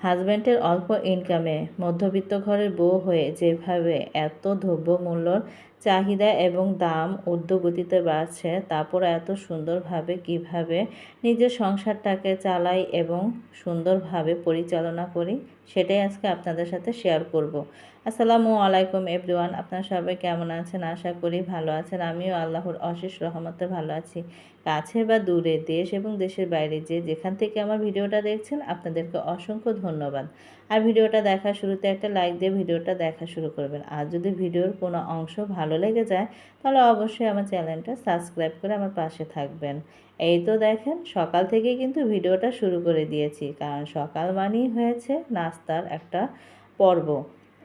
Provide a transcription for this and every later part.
হাজব্যান্ডের অল্প ইনকামে মধ্যবিত্ত ঘরের বউ হয়ে যেভাবে এত দ্রব্যমূল্যর চাহিদা এবং দাম ঊর্ধ্বগতিতে বাড়ছে তারপর এত সুন্দরভাবে কীভাবে নিজের সংসারটাকে চালাই এবং সুন্দরভাবে পরিচালনা করি, সেটাই আজকে আপনাদের সাথে শেয়ার করব। আসসালামু আলাইকুম এভরিওয়ান আপনারা সবাই কেমন আছেন? আশা করি ভালো আছেন। আমিও আল্লাহর অশেষ রহমতে ভালো আছি। কাছে বা দূরে, দেশ এবং দেশের বাইরে যে যেখান থেকে আমার ভিডিওটা দেখছেন, আপনাদেরকে অসংখ্য ধন্যবাদ। আর ভিডিওটা দেখা শুরুতে একটা লাইক দিয়ে ভিডিওটা দেখা শুরু করবেন। আর যদি ভিডিওর কোনো অংশ ভালো লেগে যায়, তাহলে অবশ্যই আমার চ্যানেলটা সাবস্ক্রাইব করে আমার পাশে থাকবেন। এই তো দেখেন, সকাল থেকে কিন্তু ভিডিওটা শুরু করে দিয়েছি, কারণ সকাল মানেই হয়েছে নাস্তার একটা পর্ব।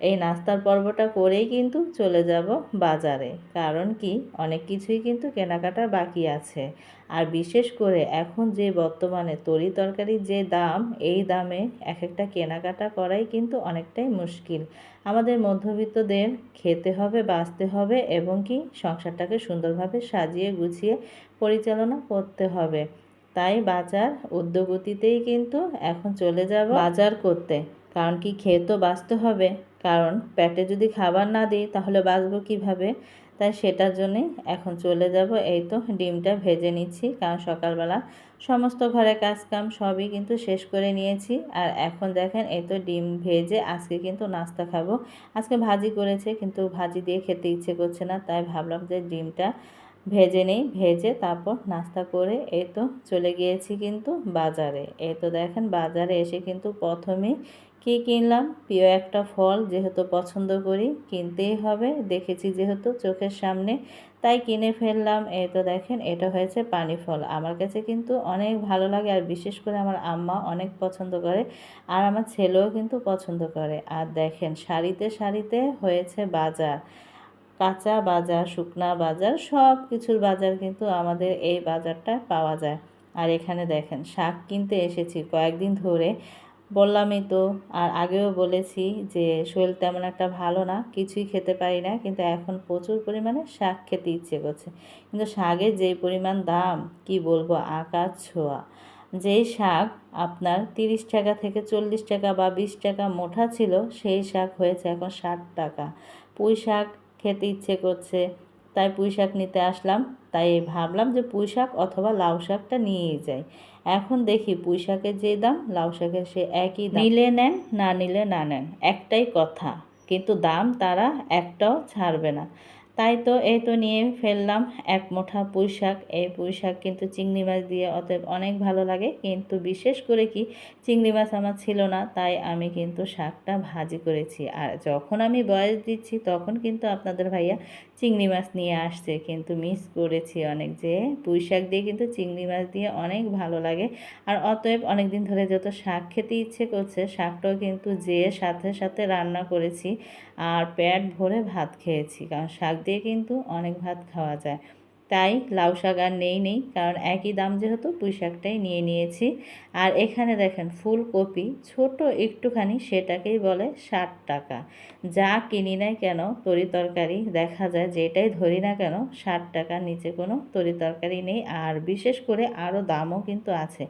এই নাস্তার পর্বটা করেই কিন্তু চলে যাব বাজারে। কারণ কি? অনেক কিছুই কিন্তু কেনাকাটার বাকি আছে। আর বিশেষ করে এখন যে বর্তমানে তরি তরকারির যে দাম, এই দামে এক একটা কেনাকাটা করাই কিন্তু অনেকটাই মুশকিল। আমাদের মধ্যবিত্তদের খেতে হবে, বাঁচতে হবে এবং কি সংসারটাকে সুন্দরভাবে সাজিয়ে গুছিয়ে পরিচালনা করতে হবে। তাই বাজার উদ্যোগতিতেই কিন্তু এখন চলে যাব বাজার করতে। কারণ কি খেয়ে তো বাঁচতে হবে। কারণ পেটে যদি খাবার না দিই তাহলে বাঁচবো কীভাবে? তাই সেটার জন্যে এখন চলে যাব। এই তো ডিমটা ভেজে নিচ্ছি। কারণ সকালবেলা সমস্ত ঘরে কাজকাম সবই কিন্তু শেষ করে নিয়েছি। আর এখন দেখেন এই তো ডিম ভেজে আজকে কিন্তু নাস্তা খাব। আজকে ভাজি করেছে কিন্তু ভাজি দিয়ে খেতে ইচ্ছে করছে না। তাই ভাবলাম যে ডিমটা ভেজে নেই। ভেজে তারপর নাস্তা করে এই তো চলে গিয়েছি কিন্তু বাজারে। এই তো দেখেন বাজারে এসে কিন্তু প্রথমেই কি কিনলাম? প্রিয় একটা ফল যেহেতু পছন্দ করি, কিনতেই হবে। দেখেছি যেহেতু চোখের সামনে, তাই কিনে ফেললাম। এই তো দেখেন, এটা হয়েছে পানি ফল। আমার কাছে কিন্তু অনেক ভালো লাগে আর বিশেষ করে আমার আম্মা অনেক পছন্দ করে আর আমার ছেলেও কিন্তু পছন্দ করে। আর দেখেন, শাড়িতে শাড়িতে হয়েছে বাজার। কাঁচা বাজার, শুকনা বাজার, সব কিছুর বাজার কিন্তু আমাদের এই বাজারটা পাওয়া যায়। আর এখানে দেখেন, শাক কিনতে এসেছি। কয়েকদিন ধরে বললামই তো, আর আগেও বলেছি যে শরীর তেমন একটা ভালো না, কিছুই খেতে পারি না, কিন্তু এখন প্রচুর পরিমাণে শাক খেতে ইচ্ছে করছে। কিন্তু শাকের যেই পরিমাণ দাম, কি বলব, আকাশ ছোঁয়া। যেই শাক আপনার তিরিশ টাকা থেকে চল্লিশ টাকা বা বিশ টাকা মোটা ছিল, সেই শাক হয়েছে এখন ষাট টাকা। পুঁই শাক খেতে ইচ্ছে করছে, তাই পুঁই শাক নিতে আসলাম, তাই ভাবলাম যে পুঁই শাক অথবা লাউ শাকটা নিয়েই যাই। এখন দেখি পুঁই শাকের যে দাম, লাউ শাকের সে একই দাম। নিলে নেন, না নিলে না নেন, একটাই কথা। কিন্তু দাম তারা একটাও ছাড়বে না। তাই তো এই তো নিয়ে ফেললাম এক মুঠা পুঁই শাক এই পুঁই শাক কিন্তু চিংড়ি মাছ দিয়ে অতএব অনেক ভালো লাগে। কিন্তু বিশেষ করে কি, চিংড়ি মাছ আমার ছিল না, তাই আমি কিন্তু শাকটা ভাজি করেছি। আর যখন আমি বয়স দিচ্ছি, তখন কিন্তু আপনাদের ভাইয়া চিংড়ি মাছ নিয়ে আসছে। কিন্তু মিস করেছি অনেক যে পুঁই শাক দিয়ে কিন্তু চিংড়ি মাছ দিয়ে অনেক ভালো লাগে। আর অতএব অনেক দিন ধরে যত শাক খেতে ইচ্ছে করছে, শাকটাও কিন্তু যেয়ে সাথে সাথে রান্না করেছি। আর পেট ভরে ভাত খেয়েছি। কারণ শাক দিয়ে কিন্তু অনেক ভাত খাওয়া যায়। তাই লাউ শাক আর নেই নেই, কারণ একই দাম যেহেতু পুঁই শাকটাই নিয়ে নিয়েছি। আর এখানে দেখেন ফুলকপি, ছোট একটুখানি সেটাকেই বলে ষাট টাকা। যা কিনি নাই কেন, তরি তরকারি দেখা যায় যেটাই ধরি না কেন, ষাট টাকার নিচে কোনো তরি তরকারি নেই। আর বিশেষ করে আরও দামও কিন্তু আছে।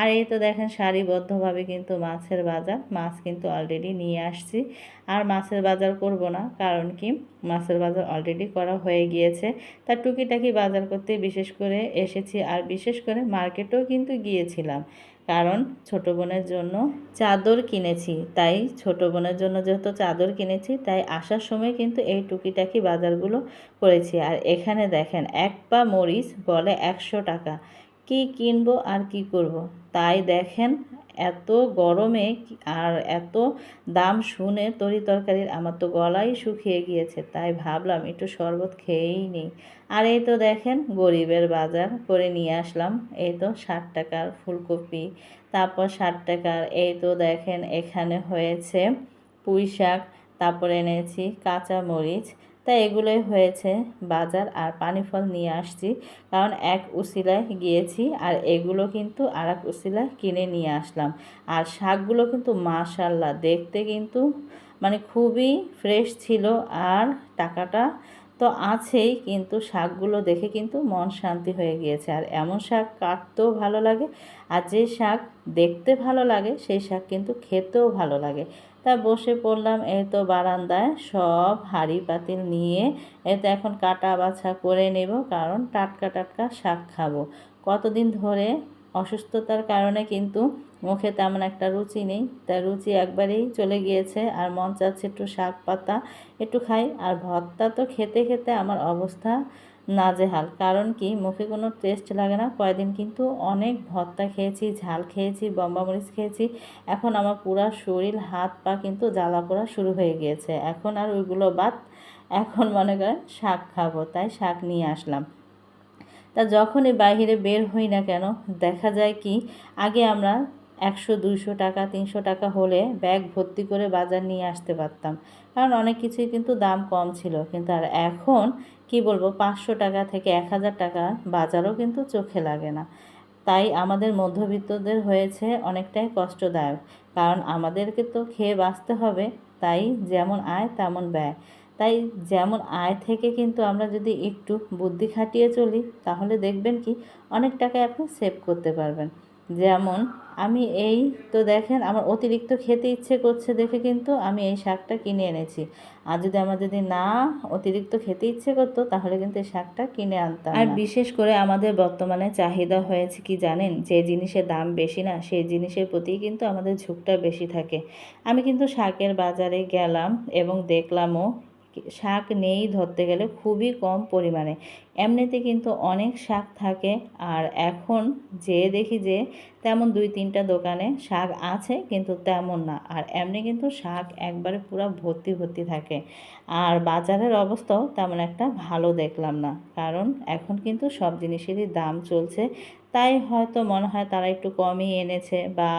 আর এই তো দেখেন সারিবদ্ধভাবে কিন্তু মাছের বাজার। মাছ কিন্তু অলরেডি নিয়ে আসছি। আর মাছের বাজার করব না, কারণ কি? মাছের বাজার অলরেডি করা হয়ে গিয়েছে। তার টুকিটাকি বাজার করতে বিশেষ করে এসেছি, আর বিশেষ করে মার্কেটেও কিন্তু গিয়েছিলাম। কারণ ছোট বোনের জন্য চাদর কিনেছি। তাই ছোট বোনের জন্য যেহেতু চাদর কিনেছি, তাই আসার সময় কিন্তু এই টুকিটাকি বাজারগুলো করেছি। আর এখানে দেখেন, এক পা মরিচ বলে একশো টাকা। কি কিনবো আর কি করব। তাই দেখেন, এত গরমে আর এত দাম শুনে তরি তরকারির আমার তো গলাই শুকিয়ে গিয়েছে, তাই ভাবলাম একটু শরবত খেয়েই নিই আর এই তো দেখেন, গরিবের বাজার করে নিয়ে আসলাম, এই তো ষাট টাকার ফুলকপি, তারপর ষাট টাকার, এই তো দেখেন এখানে হয়েছে পুঁই শাক তারপর এনেছি কাঁচা মরিচ তাই এগুলোই হয়েছে। বাজার আর পানি ফল নিয়ে আসছি। কারণ এক উসিলায় গিয়েছি আর এগুলো কিন্তু আর এক উসিলায় কিনে নিয়ে আসলাম। আর শাকগুলো কিন্তু মাশাল্লাহ, দেখতে কিন্তু মানে খুবই ফ্রেশ ছিল আর টাকাটা তো আছেই, কিন্তু শাকগুলো দেখে কিন্তু মন শান্তি হয়ে গিয়েছে। আর এমন শাক কাটতেও ভালো লাগে, আর যে শাক দেখতে ভালো লাগে, সেই শাক কিন্তু খেতেও ভালো লাগে। তা বসে পড়লাম এই তো বারান্দায়, সব হাঁড়ি পাতিল নিয়ে এই তো এখন কাটা বাছা করে নেব, কারণ টাটকা টাটকা শাক খাব। কতদিন ধরে অসুস্থতার কারণে কিন্তু মুখে তেমন একটা রুচি নেই। তার রুচি একবারেই চলে গিয়েছে আর মন চাচ্ছে একটু শাক পাতা একটু খাই। আর ভর্তা তো খেতে খেতে আমার অবস্থা নাজেহাল। কারণ কি, মুখে কোনো টেস্ট লাগে না। কয়দিন কিন্তু অনেক ভর্তা খেয়েছি, ঝাল খেয়েছি বম্বা মরিচ খেয়েছি। এখন আমার পুরা শরীর, হাত পা কিন্তু জ্বালা পোড়া শুরু হয়ে গিয়েছে। এখন আর ওইগুলো বাদ। এখন মনে করেন শাক খাব, তাই শাক নিয়ে আসলাম। তা যখনই বাইরে বের হই না কেন, দেখা যায় কি, আগে আমরা একশো, দুইশো টাকা, তিনশো টাকা হলে ব্যাগ ভর্তি করে বাজার নিয়ে আসতে পারতাম। কারণ অনেক কিছুই কিন্তু দাম কম ছিল। কিন্তু আর এখন কি বলব, পাঁচশো টাকা থেকে এক হাজার টাকা বাজারও কিন্তু চোখে লাগে না। তাই আমাদের মধ্যবিত্তদের হয়েছে অনেকটাই কষ্টদায়ক। কারণ আমাদেরকে তো খেয়ে বাঁচতে হবে, তাই যেমন আয় তেমন ব্যয়। তাই যেমন আয় থেকে কিন্তু আমরা যদি একটু বুদ্ধি খাটিয়ে চলি, তাহলে দেখবেন কি, অনেক টাকা আপনি সেভ করতে পারবেন। যেমন আমি এই তো দেখেন আমার অতিরিক্ত খেতে ইচ্ছে করছে দেখে কিন্তু আমি এই শাকটা কিনে এনেছি। আর যদি আমার যদি না অতিরিক্ত খেতে ইচ্ছে করতো তাহলে কিন্তু এই শাকটা কিনে আনতাম আর বিশেষ করে আমাদের বর্তমানে চাহিদা হয়েছে কি জানেন? যে জিনিসের দাম বেশি না সেই জিনিসের প্রতি কিন্তু আমাদের ঝুঁকটা বেশি থাকে। আমি কিন্তু শাকের বাজারে গেলাম এবং দেখলামও শাক নেই ধরতে গেলে খুবই কম পরিমাণে। এমনিতে কিন্তু অনেক শাক থাকে আর এখন যে দেখি যে তেমন দুই তিনটা দোকানে শাক আছে কিন্তু তেমন না। আর এমনি কিন্তু শাক একবারে পুরো ভর্তি ভর্তি থাকে। আর বাজারের অবস্থাও তেমন একটা ভালো দেখলাম না। কারণ এখন কিন্তু সব জিনিসেরই দাম চলছে। তাই হয়তো মনে হয় তারা একটু কমই এনেছে বা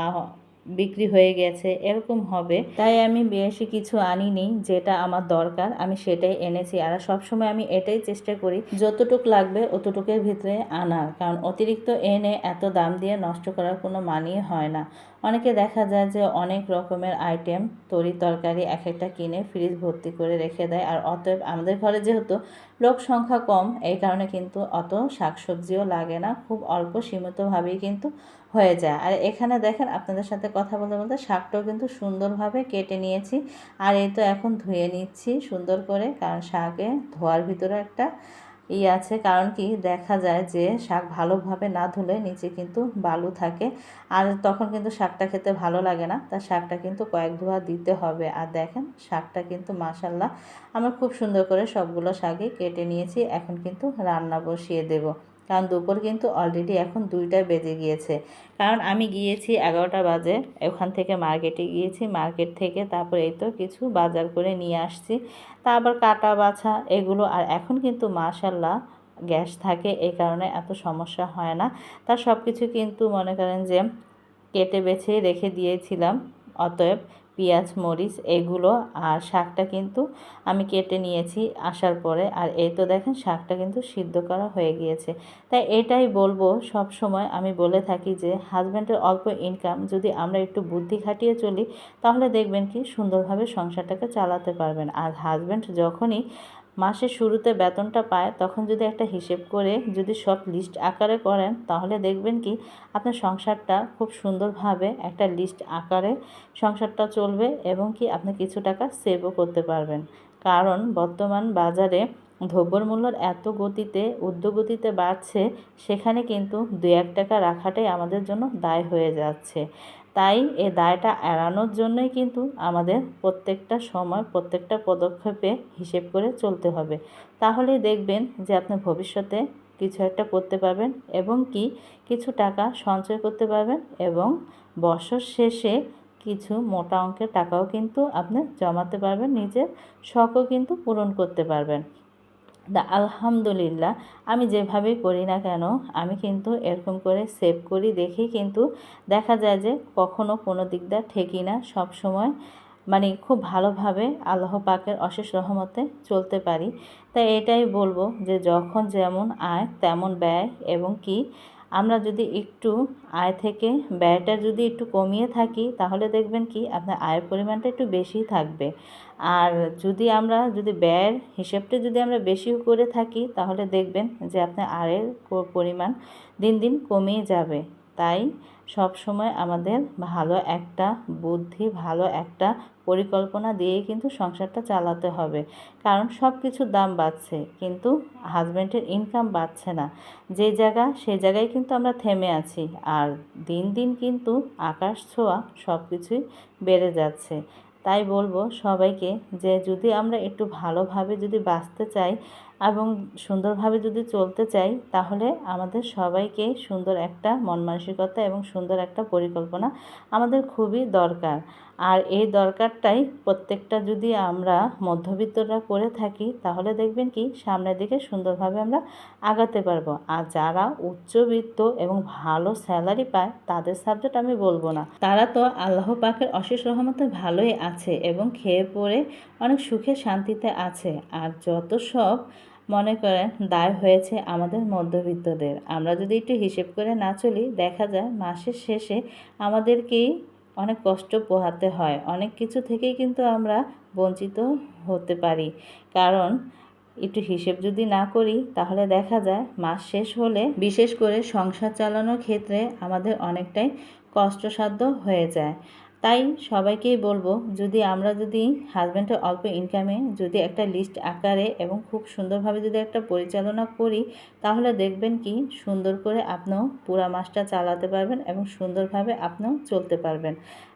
বিক্রি হয়ে গেছে, এরকম হবে। তাই আমি বেশি কিছু আনিনি যেটা আমার দরকার, আমি সেটাই এনেছি। আর সবসময় আমি এটাই চেষ্টা করি, যতটুক লাগবে অতটুকের ভিতরে আনার। কারণ অতিরিক্ত এনে এত দাম দিয়ে নষ্ট করার কোনো মানই হয় না। অনেকে দেখা যায় যে অনেক রকমের আইটেম তরি তরকারি এক একটা কিনে ফ্রিজ ভর্তি করে রেখে দেয়। আর অতএব আমাদের ঘরে যেহেতু লোক সংখ্যা কম, এই কারণে কিন্তু অত শাকসবজিও লাগে না। খুব অল্প সীমিতভাবেই কিন্তু হয়ে যায়। আর এখানে দেখেন আপনাদের সাথে কথা বলতে বলতে শাকটাও কিন্তু সুন্দরভাবে কেটে নিয়েছি। আর এই তো এখন ধুয়ে নিচ্ছি সুন্দর করে, কারণ শাকে ধোয়ার ভিতরে একটা ই আছে। কারণ কি, দেখা যায় যে শাক ভালোভাবে না ধুলে নিচে কিন্তু বালু থাকে। আর তখন কিন্তু শাকটা খেতে ভালো লাগে না। তা শাকটা কিন্তু কয়েক ধোয়া দিতে হবে। আর দেখেন শাকটা কিন্তু মাসাল্লাহ আমরা খুব সুন্দর করে সবগুলো শাকই কেটে নিয়েছি। এখন কিন্তু রান্না বসিয়ে দেবো। কারণ দুপুর কিন্তু অলরেডি এখন দুইটায় বেজে গিয়েছে। কারণ আমি গিয়েছি এগারোটা বাজে, ওখান থেকে মার্কেটে গিয়েছি মার্কেট থেকে তারপর এই তো কিছু বাজার করে নিয়ে আসছি। তা আবার কাটা বাছা এগুলো, আর এখন কিন্তু মাশাল্লাহ গ্যাস থাকে, এই কারণে এত সমস্যা হয় না। তার সব কিছু কিন্তু মনে করেন যে কেটে বেছে রেখে দিয়েছিলাম, অতএব পেঁয়াজ, মরিচ এগুলো আর শাকটা কিন্তু আমি কেটে নিয়েছি আসার পরে। আর এই তো দেখেন শাকটা কিন্তু সিদ্ধ করা হয়ে গিয়েছে। তাই এটাই বলব সব সময় আমি বলে থাকি যে হাজব্যান্ডের অল্প ইনকাম যদি আমরা একটু বুদ্ধি খাটিয়ে চলি, তাহলে দেখবেন কি সুন্দরভাবে সংসারটাকে চালাতে পারবেন। আর হাজব্যান্ড যখনই মাসের শুরুতে বেতনটা পায়, তখন যদি একটা হিসেব করে যদি সব লিস্ট আকারে করেন, তাহলে দেখবেন কি আপনার সংসারটা খুব সুন্দরভাবে একটা লিস্ট আকারে সংসারটা চলবে এবং কি আপনি কিছু টাকা সেভও করতে পারবেন। কারণ বর্তমান বাজারে দ্রব্যর মূল্যর এত গতিতে, ঊর্ধ্বগতিতে বাড়ছে, সেখানে কিন্তু দু এক টাকা রাখাটাই আমাদের জন্য দায় হয়ে যাচ্ছে। তাই এ দায়টা এড়ানোর জন্যই কিন্তু আমাদের প্রত্যেকটা সময়, প্রত্যেকটা পদক্ষেপে হিসেব করে চলতে হবে। তাহলেই দেখবেন যে আপনি ভবিষ্যতে কিছু একটা করতে পারবেন এবং কি কিছু টাকা সঞ্চয় করতে পারবেন এবং বছর শেষে কিছু মোটা অঙ্কের টাকাও কিন্তু আপনি জমাতে পারবেন, নিজের শখও কিন্তু পূরণ করতে পারবেন। আলহামদুলিল্লাহ। আমি যেভাবেই করি না কেন, আমি কিন্তু এরকম করে সেভ করি দেখি কিন্তু দেখা যায় যে কখনো কোনো দিকটা ঠেকি না। সব সময় মানে খুব ভালোভাবে আল্লাহ পাকের অশেষ রহমতে চলতে পারি। তাই এটাই বলব যে যখন যেমন আয়, তেমন ব্যয় এবং কি আমরা যদি একটু আয় থেকে ব্যয়টা যদি একটু কমিয়ে থাকি, তাহলে দেখবেন কি আপনার আয়ের পরিমাণটা একটু বেশি থাকবে। আর যদি আমরা, যদি ব্যয়ের হিসেবটা যদি আমরা বেশি করে থাকি, তাহলে দেখবেন যে আপনার আয়ের পরিমাণ দিন দিন কমিয়ে যাবে। তাই সব সময় আমাদের ভালো একটা বুদ্ধি, ভালো একটা পরিকল্পনা দিয়েই কিন্তু সংসারটা চালাতে হবে। কারণ সব কিছুর দাম বাড়ছে, কিন্তু হাজব্যান্ডের ইনকাম বাড়ছে না। যে জায়গা, সে জায়গায় কিন্তু আমরা থেমে আছি। আর দিন দিন কিন্তু আকাশ ছোঁয়া সব কিছুই বেড়ে যাচ্ছে। তাই বলব সবাইকে যে যদি আমরা একটু ভালোভাবে যদি বাঁচতে চাই এবং সুন্দরভাবে যদি চলতে চাই, তাহলে আমাদের সবাইকে সুন্দর একটা মন মানসিকতা এবং সুন্দর একটা পরিকল্পনা আমাদের খুবই দরকার। আর এই দরকারটাই প্রত্যেকটা যদি আমরা মধ্যবিত্তরা করে থাকি, তাহলে দেখবেন কি, সামনের দিকে সুন্দরভাবে আমরা আগাতে পারব। আর যারা উচ্চবিত্ত এবং ভালো স্যালারি পায়, তাদের সাবজেক্ট আমি বলব না। তারা তো আল্লাহ পাকের অশেষ রহমতে ভালোই আছে এবং খেয়ে পরে অনেক সুখে শান্তিতে আছে। আর যত সব মনে করেন, দায় হয়েছে আমাদের মধ্যবিত্তদের। আমরা যদি একটু হিসেব করে না চলি, দেখা যায় মাসের শেষে আমাদেরকেই অনেক কষ্ট পোহাতে হয়। অনেক কিছু থেকেই কিন্তু আমরা বঞ্চিত হতে পারি। কারণ, একটু হিসেব যদি না করি, তাহলে দেখা যায় মাস শেষ হলে বিশেষ করে সংসার চালানোর ক্ষেত্রে আমাদের অনেকটাই কষ্টসাধ্য হয়ে যায়। তাই সবাইকেই বলব, যদি আমরা যদি হাজব্যান্ডের অল্প ইনকামে যদি একটা লিস্ট আকারে এবং খুব সুন্দরভাবে যদি একটা পরিচালনা করি, তাহলে দেখবেন কি সুন্দর করে আপনিও পুরা মাসটা চালাতে পারবেন এবং সুন্দরভাবে আপনিও চলতে পারবেন।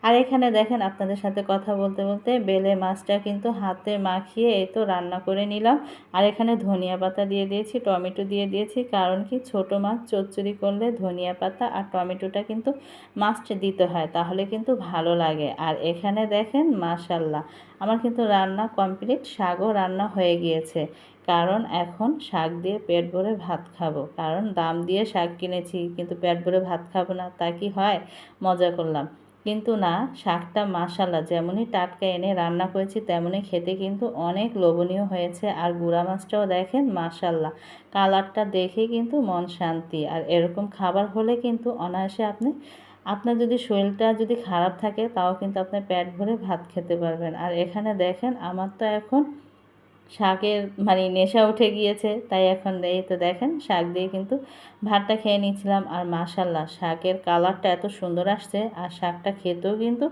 আর এখানে দেখেন আপনাদের সাথে কথা বলতে বলতে বেলে মাছটা কিন্তু হাতে মাখিয়ে এই তো রান্না করে নিলাম। আর এখানে ধনিয়া পাতা দিয়ে দিয়েছি, টমেটো দিয়ে দিয়েছি, কারণ কি ছোট মাছ চচ্চড়ি করলে ধনিয়া পাতা আর টমেটোটা কিন্তু মাছটা দিতে হয়, তাহলে কিন্তু ভালো লাগে। আর এখানে দেখেন, মাশাল্লাহ, আমার কিন্তু রান্না কমপ্লিট, শাকও রান্না হয়ে গিয়েছে। কারণ এখন শাক দিয়ে পেট ভরে ভাত খাব। কারণ দাম দিয়ে শাক কিনেছি, কিন্তু পেট ভরে ভাত খাব না, তা কি হয়? মজা করলাম। কিন্তু না, শাকটা মাশাল্লাহ, যেমনই টাটকা এনে রান্না করেছি, তেমনই খেতে কিন্তু অনেক লোভনীয় হয়েছে। আর গুঁড়া মাছটাও দেখেন, মাশাল্লাহ, কালারটা দেখে কিন্তু মন শান্তি। আর এরকম খাবার হলে কিন্তু অনায়াসে আপনি আপনার যদি শরীরটা যদি খারাপ থাকে, তাও কিন্তু আপনার পেট ভরে ভাত খেতে পারবেন। আর এখানে দেখেন, আমার তো এখন শাকের মানে নেশা উঠে গিয়েছে, তাই এখন এই তো দেখেন, শাক দিয়ে কিন্তু ভাতটা খেয়ে নিয়েছিলাম আর মাশাল্লাহ শাকের কালারটা এত সুন্দর আসছে, আর শাকটা খেতেও কিন্তু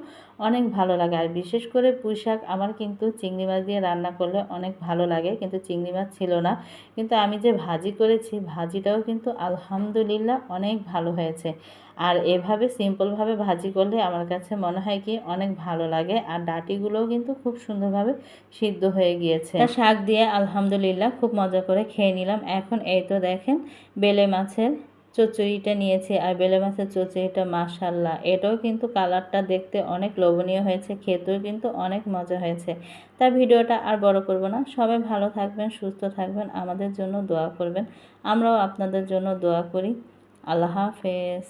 অনেক ভালো লাগে। আর বিশেষ করে পুঁই শাক আমার কিন্তু চিংড়ি মাছ দিয়ে রান্না করলে অনেক ভালো লাগে, কিন্তু চিংড়ি মাছ ছিল না। কিন্তু আমি যে ভাজি করেছি, ভাজিটাও কিন্তু আলহামদুলিল্লাহ অনেক ভালো হয়েছে। আর এভাবে সিম্পলভাবে ভাজি করলে আমার কাছে মনে হয় কি অনেক ভালো লাগে। আর ডাটিগুলোও কিন্তু খুব সুন্দরভাবে সিদ্ধ হয়ে গিয়েছে। শাক দিয়ে আলহামদুলিল্লাহ খুব মজা করে খেয়ে নিলাম। এখন এই তো দেখেন বেলে মাছের চচড়িটা নিয়েছি। আর বেলে মাছের চচড়িটা মাশাল্লাহ এটাও কিন্তু কালারটা দেখতে অনেক লোভনীয় হয়েছে, খেতেও কিন্তু অনেক মজা হয়েছে। তা ভিডিওটা আর বড় করব না, সবাই ভালো থাকবেন, সুস্থ থাকবেন, আমাদের জন্য দোয়া করবেন। আমরাও আপনাদের জন্য দোয়া করি। আল্লাহ হাফেজ।